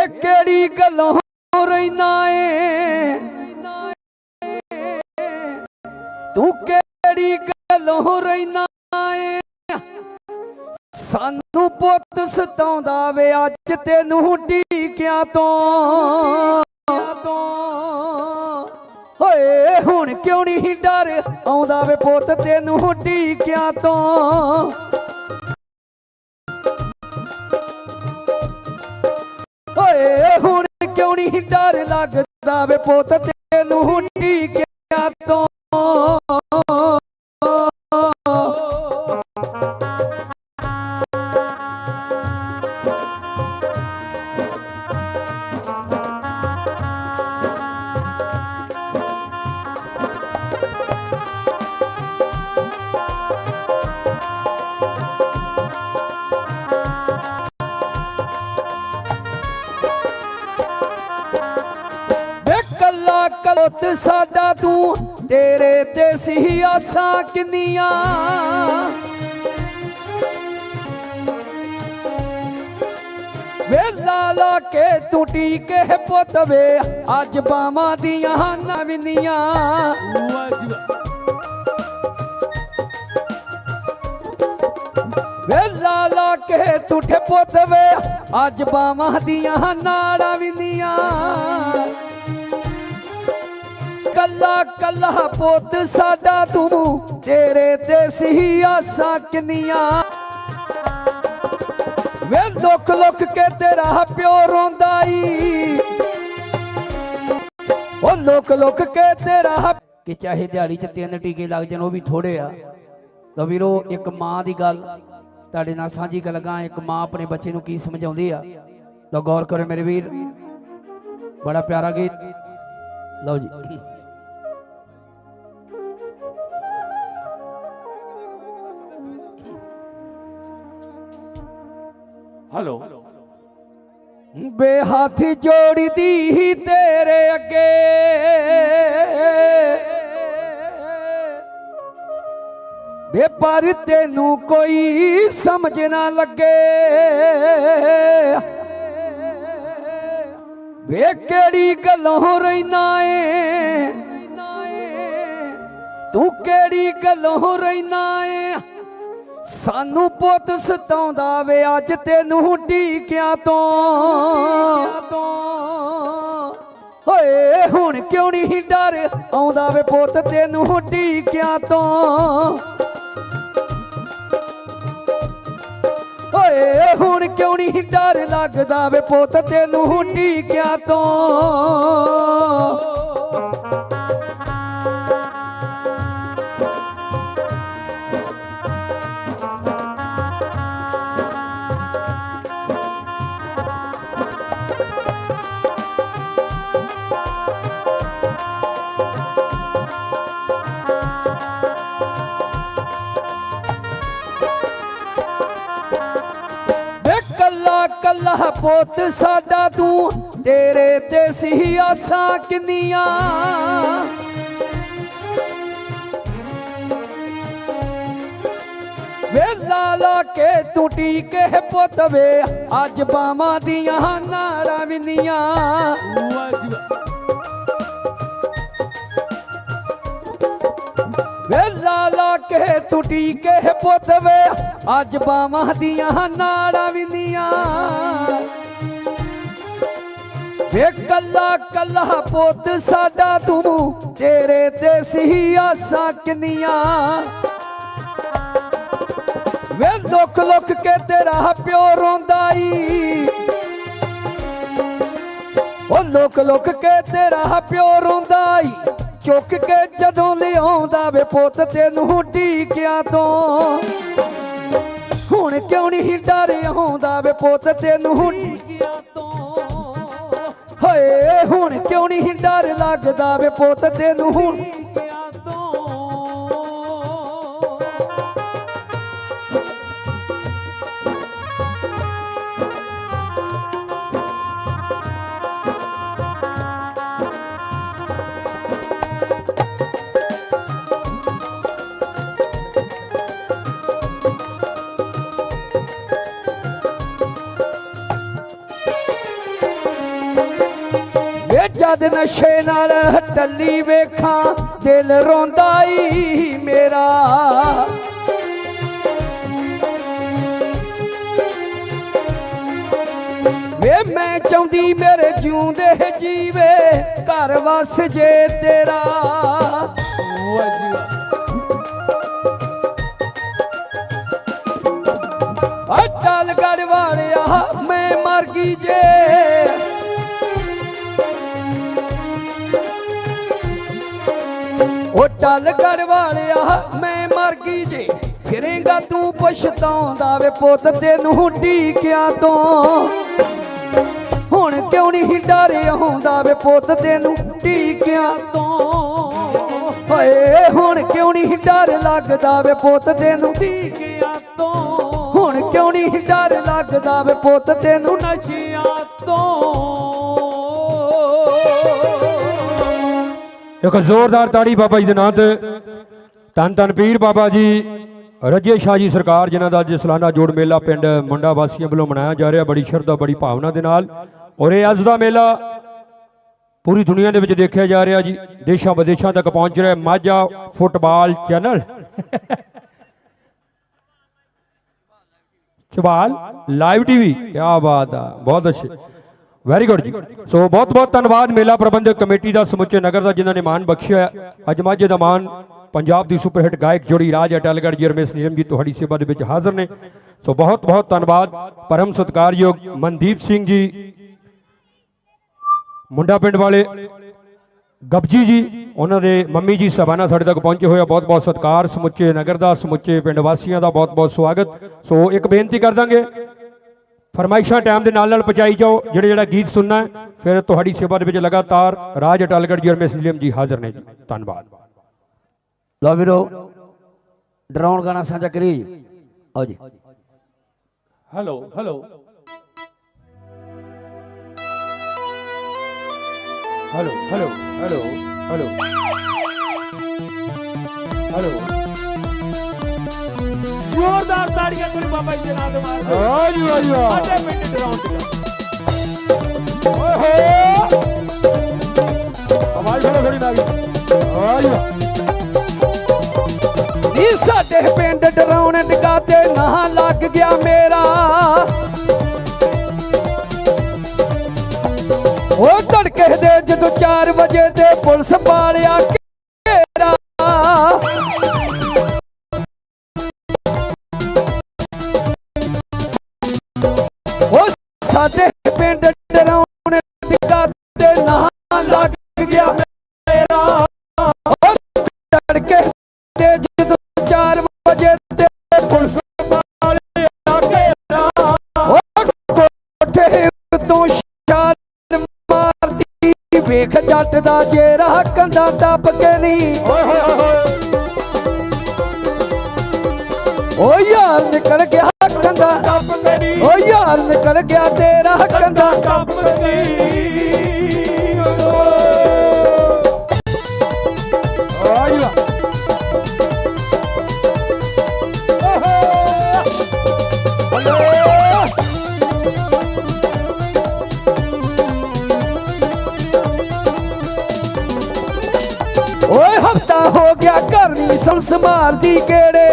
ਵੇ ਕਿਹੜੀ ਗੱਲੋਂ ਰਹਿਣਾ ਏ? ਤੂੰ ਕਿਹੜੀ ਗੱਲੋਂ ਰਹਿਣਾ ਏ? ਸਾਨੂੰ ਪੁੱਤ ਸਤਾਉਂਦਾ ਵੇ ਅੱਜ ਤੈਨੂੰ ਢੀਕਿਆਂ ਤੋਂ। ਹੋਏ ਹੁਣ ਕਿਉਂ ਨਹੀਂ ਡਰ? ਆਉਂਦਾ ਵੇ ਪੁੱਤ ਤੈਨੂੰ ਢੀਕਿਆਂ ਤੋਂ। ਨਹੀਂ ਡਰ ਲੱਗਦਾ ਵੇ ਪੁੱਤ ਤੈਨੂੰ ਵੇ ਕਲੋਤ ਸਾਡਾ ਤੂੰ, ਤੇਰੇ ਤੇ ਸੀ ਆਸਾਂ ਕਿੰਨੀਆਂ? ਵੇਲਾ ਲਾ ਕੇ ਤੂੰ ਟੀਕੇ ਪੁੱਤ ਵੇ, ਅੱਜ ਬਾਵਾਂ ਦੀਆਂ ਨਵੀਆਂ ਵੇਲਾ ਲਾ ਕੇ ਟੁੱਟੇ ਪੁੱਤ ਵੇ, ਅੱਜ ਬਾਵਾਂ ਦੀਆਂ ਨਾੜਾਂ ਵਿੰਦੀਆਂ ਕੱਲਾ ਕੱਲਾ ਪੁੱਤ ਸਾਡਾ ਤੂੰ, ਤੇਰੇ ਤੇ ਸੀ ਆਸਾਂ ਕਿੰਨੀਆਂ। ਵੇ ਲੁਕ ਲੁਕ ਕੇ ਤੇਰਾ ਪਿਓ ਰੋਂਦਾ ਈ। ਉਹ ਲੁਕ ਲੁਕ ਕੇ ਤੇਰਾ ਕਿ ਚਾਹੇ ਦਿਹਾੜੀ 'ਚ ਤਿੰਨ ਟੀਕੇ ਲੱਗ ਜਾਣ, ਉਹ ਵੀ ਥੋੜੇ ਆ। ਤਾਂ ਵੀਰੋ, ਇੱਕ ਮਾਂ ਦੀ ਗੱਲ। ਤੁਹਾਡੇ ਨਾਲ ਸਾਂਝੀ ਕਰ ਲਗਾ, ਇੱਕ ਮਾਂ ਆਪਣੇ ਬੱਚੇ ਨੂੰ ਕੀ ਸਮਝਾਉਂਦੀ ਆ। ਤਾਂ ਗੌਰ ਕਰੋ ਮੇਰੇ ਵੀਰ। ਬੜਾ ਪਿਆਰਾ ਗੀਤ। ਲਓ ਜੀ। ਹੈਲੋ ਬੇਹੱਥ ਜੋੜਦੀ ਤੇਰੇ ਅੱਗੇ। ਬੇ ਪਰ ਤੈਨੂੰ ਕੋਈ ਸਮਝ ਨਾ ਲੱਗੇ। ਵੇ ਕਿਹੜੀ ਗੱਲੋਂ ਰਹਿਣਾ ਏ? ਤੂੰ ਕਿਹੜੀ ਗੱਲੋਂ ਰਹਿਣਾ ਏ? ਸਾਨੂੰ ਪੁੱਤ ਸਤਾਉਂਦਾ ਵੇ, ਅੱਜ ਤੈਨੂੰ ਢੀਕਿਆਂ ਤੋਂ। ਹੋਏ ਹੁਣ ਕਿਉਂ ਨਹੀਂ ਡਰ? ਆਉਂਦਾ ਵੇ ਪੁੱਤ ਤੈਨੂੰ ਢੀਕਿਆਂ ਤੋਂ। ਓਏ, ਹੁਣ ਕਿਉਂ ਨਹੀਂ ਡਰ ਲੱਗਦਾ ਵੇ ਪੁੱਤ ਤੈਨੂੰ ਢੀਕਿਆਂ ਤੋਂ? ਕੱਲਾ ਪੁੱਤ ਸਾਡਾ ਤੂੰ, ਤੇਰੇ ਤੇ ਸੀ ਆਸਾਂ ਕਿੰਨੀਆਂ? ਵੇ ਲਾ ਕੇ ਤੂੰ ਟੀਕੇ ਪੁੱਤ ਵੇ, ਅੱਜ ਬਾਵਾਂ ਦੀਆਂ ਨਾਰਾਂ ਵਿੰਦੀਆਂ ਵੇ ਲਾ ਕੇ ਤੂੰ ਟੀਕੇ ਪੁੱਤ ਵੇ, ਅੱਜ ਬਾਵਾਂ ਦੀਆਂ ਨਾੜਾਂ ਵਿੰਦੀਆਂ ਵੇ ਕੱਲਾ ਕੱਲਾ ਪੁੱਤ ਸਾਡਾ ਤੂੰ, ਤੇਰੇ ਤੇ ਸੀ ਆਸਾਂ ਕਿੰਨੀਆਂ। ਵੇ ਲੁਕ ਲੁਕ ਕੇ ਤੇਰਾ ਪਿਓ ਰੋਂਦਾ ਈ। ਉਹ ਲੁਕ ਲੁਕ ਕੇ ਤੇਰਾ ਪਿਓ ਰੋਂਦਾ ਈ। ਚੁੱਕ ਕੇ ਜਦੋਂ ਲਿਆਉਂਦਾ ਵੇ ਪੁੱਤ ਤੈਨੂੰ ਢੀਕਿਆਂ ਤੋਂ। ਹੁਣ ਕਿਉਂ ਨਹੀਂ ਡਰ ਆਉਂਦਾ ਵੇ ਪੁੱਤ ਤੈਨੂੰ ਢੀਕਿਆਂ ਤੋਂ? ਹੋਏ, ਹੁਣ ਕਿਉਂ ਨਹੀਂ ਡਰ ਲੱਗਦਾ ਵੇ ਪੁੱਤ ਤੈਨੂੰ ਢੀਕਿਆਂ ਜਦ ਨਸ਼ੇ ਨਾਲ ਟੱਲੀ ਵੇਖਾਂ, ਦਿਲ ਰੋਂਦਾ ਈ ਮੇਰਾ। ਵੇ ਮੈਂ ਚਾਹੁੰਦੀ ਮੇਰੇ ਜਿਉਂਦੇ ਜੀਵੇ, ਘਰ ਵਸ ਜੇ ਤੇਰਾ। ਅਟਲ ਗੜ ਵਾਲਿਆ ਮੈਂ ਮਰ ਗਈ ਜੇ। ਉਹ ਟਲ ਗੜ ਵਾਲਿਆ, ਮੈਂ ਮਰ ਗਈ ਜੇ। ਫਿਰੇਗਾ ਤੂੰ ਪਛਤਾਉਂਦਾ ਵੇ ਪੁੱਤ, ਤੈਨੂੰ ਢੀਕਿਆ ਤੋਂ। ਹੁਣ ਕਿਉਂ ਨਹੀਂ ਡਰ ਆਉਂਦਾ ਵੇ ਪੁੱਤ, ਤੈਨੂੰ ਢੀਕਿਆ ਤੋਂ। ਓਏ ਹੁਣ ਕਿਉਂ ਨਹੀਂ ਡਰ ਲੱਗਦਾ ਵੇ ਪੁੱਤ, ਤੈਨੂੰ ਟੀਕਿਆਂ ਤੋਂ। ਹੁਣ ਕਿਉਂ ਨਹੀਂ ਡਰ ਲੱਗਦਾ ਵੇ ਪੁੱਤ, ਤੈਨੂੰ ਨਸ਼ਿਆਂ ਤੋਂ। ਇੱਕ ਜ਼ੋਰਦਾਰ ਤਾੜੀ ਬਾਬਾ ਜੀ ਦੇ ਨਾਂ ਤੇ। ਧੰਨ ਧੰਨ ਪੀਰ ਬਾਬਾ ਜੀ, ਰਜੇ ਸ਼ਾਹ ਜੀ ਸਰਕਾਰ, ਜਿਨ੍ਹਾਂ ਦਾ ਅੱਜ ਸਾਲਾਨਾ ਜੋੜ ਮੇਲਾ ਪਿੰਡ ਮੁੰਡਾ ਵਾਸੀਆਂ ਵੱਲੋਂ ਮਨਾਇਆ ਜਾ ਰਿਹਾ, ਬੜੀ ਸ਼ਰਧਾ, ਬੜੀ ਭਾਵਨਾ ਦੇ ਨਾਲ। ਔਰ ਇਹ ਅੱਜ ਦਾ ਮੇਲਾ ਪੂਰੀ ਦੁਨੀਆ ਦੇ ਵਿੱਚ ਦੇਖਿਆ ਜਾ ਰਿਹਾ ਜੀ। ਦੇਸ਼ਾਂ ਵਿਦੇਸ਼ਾਂ ਤੱਕ ਪਹੁੰਚ ਰਿਹਾ ਮਾਝਾ ਫੁੱਟਬਾਲ ਚੈਨਲ। ਚਵਾਲ ਲਾਈਵ ਟੀਵੀ। ਕੀ ਬਾਤ ਆ। ਬਹੁਤ ਅੱਛੇ। ਵੈਰੀ ਗੁੱਡ ਜੀ ਸੋ ਬਹੁਤ ਬਹੁਤ ਧੰਨਵਾਦ ਮੇਲਾ ਪ੍ਰਬੰਧਕ ਕਮੇਟੀ ਦਾ ਸਮੁੱਚੇ ਨਗਰ ਦਾ ਜਿਨ੍ਹਾਂ ਨੇ ਮਾਣ ਬਖਸ਼ਿਆ ਅੱਜ ਮਾਝੇ ਦਾ ਮਾਣ ਪੰਜਾਬ ਦੀ ਸੁਪਰ ਹਿੱਟ ਗਾਇਕ ਜੋੜੀ ਰਾਜ ਅਟਲਗੜ੍ਹ ਜੀ ਰਮੇਸ਼ ਨੀਰਮ ਜੀ ਤੁਹਾਡੀ ਸੇਵਾ ਦੇ ਵਿੱਚ ਹਾਜ਼ਰ ਨੇ। ਸੋ ਬਹੁਤ ਬਹੁਤ ਧੰਨਵਾਦ। ਪਰਮ ਸਤਿਕਾਰਯੋਗ ਮਨਦੀਪ ਸਿੰਘ ਜੀ, ਮੁੰਡਾ ਪਿੰਡ ਵਾਲੇ ਗਬਜੀ ਜੀ, ਉਹਨਾਂ ਦੇ ਮੰਮੀ ਜੀ ਸਭਾਨਾ ਸਾਡੇ ਤੱਕ ਪਹੁੰਚੇ ਹੋਏ ਆ। ਬਹੁਤ ਬਹੁਤ ਸਤਿਕਾਰ, ਸਮੁੱਚੇ ਨਗਰ ਦਾ, ਸਮੁੱਚੇ ਪਿੰਡ ਵਾਸੀਆਂ ਦਾ ਬਹੁਤ ਬਹੁਤ ਸਵਾਗਤ। ਸੋ ਇੱਕ ਬੇਨਤੀ ਕਰ ਦਾਂਗੇ ਫਰਮਾਇਸ਼ਾਂ ਟਾਈਮ ਦੇ ਨਾਲ ਨਾਲ ਪਹੁੰਚਾਈ ਜਾਓ ਜਿਹੜੇ ਜਿਹੜਾ ਗੀਤ ਸੁਣਨਾ ਫਿਰ ਤੁਹਾਡੀ ਸੇਵਾ ਦੇ ਵਿੱਚ ਲਗਾਤਾਰ ਰਾਜ ਅਟਲਗੜ੍ਹ ਜੀ ਰਮੇਸ਼ ਨੀਲਮ ਜੀ ਹਾਜ਼ਰ ਨੇ ਜੀ। ਧੰਨਵਾਦ। ਲਓ ਵੀਰੋ ਡਰਾਉਣ ਗਾਣਾ ਸਾਂਝਾ ਕਰੀ ਜੀ। ਆਓ ਜੀ। Hello hello hello hello hello hello hello ਤਾੜੀਆਂ ਕੋਈ ਬਾਬਾ ਜੀ ਦੇ ਨਾਂ ਤੇ ਮਾਰ ਦਿਓ। ਆ ਜੀ ਆ ਜੀ ਆ ਸਾਡੇ ਪਿੰਡ ਡਰਾਉਣ ਚ ਓਏ ਹੋ! ਆਵਾਜ਼ ਥੋੜੀ ਥੋੜੀ ਨਾ ਗਈ ਆ ਜੀ ਆ ਨੀ ਸਾਡੇ ਪਿੰਡ ਡਰਾਉਣ ਟਿਕਾ ਤੇ ਨਾ ਲੱਗ ਗਿਆ ਮੇਰਾ। ਉਹ ਤੜਕੇ ਦੇ ਜਦੋਂ 4 ਵਜੇ ਤੇ ਪੁਲਿਸ ਪਾਲਿਆ ਸਾਡੇ ਪਿੰਡ ਡਰਾਉਣ ਟਿਕਾ ਤੇ ਨਾ ਲੱਗ ਗਿਆ ਮੇਰਾ। ਉਹ ਤੜਕੇ ਤੇ ਜਦੋਂ 4 ਵਜੇ ਤੇ ਪੁਲਿਸ ਵਾਲੇ ਆ ਘੇਰਾ ਉਹ ਕੋਠੇ ਤੋਂ ਛਾਲ ਮਾਰਦੀ। ਵੇਖ ਜੱਟ ਦਾ ਚਿਹਰਾ ਕੰਧਾਂ ਟੱਪ ਕੇ ਨਹੀਂ ਓਏ ਹੋਏ ਹੋਏ ਹੋਏ। ਓ ਯਾਰ ਨਿਕਲ ਗਿਆ ਕੰਧਾਂ ਟੱਪ ਓ ਯਾਰ ਨਿਕਲ ਗਿਆ ਤੇਰਾ ਕੰਧਾਂ ਟੱਪ ਓਏ ਹਫਤਾ ਹੋ ਗਿਆ ਘਰ ਨਹੀਂ ਸੰਸ ਮਾਰਦੀ ਕਿਹੜੇ।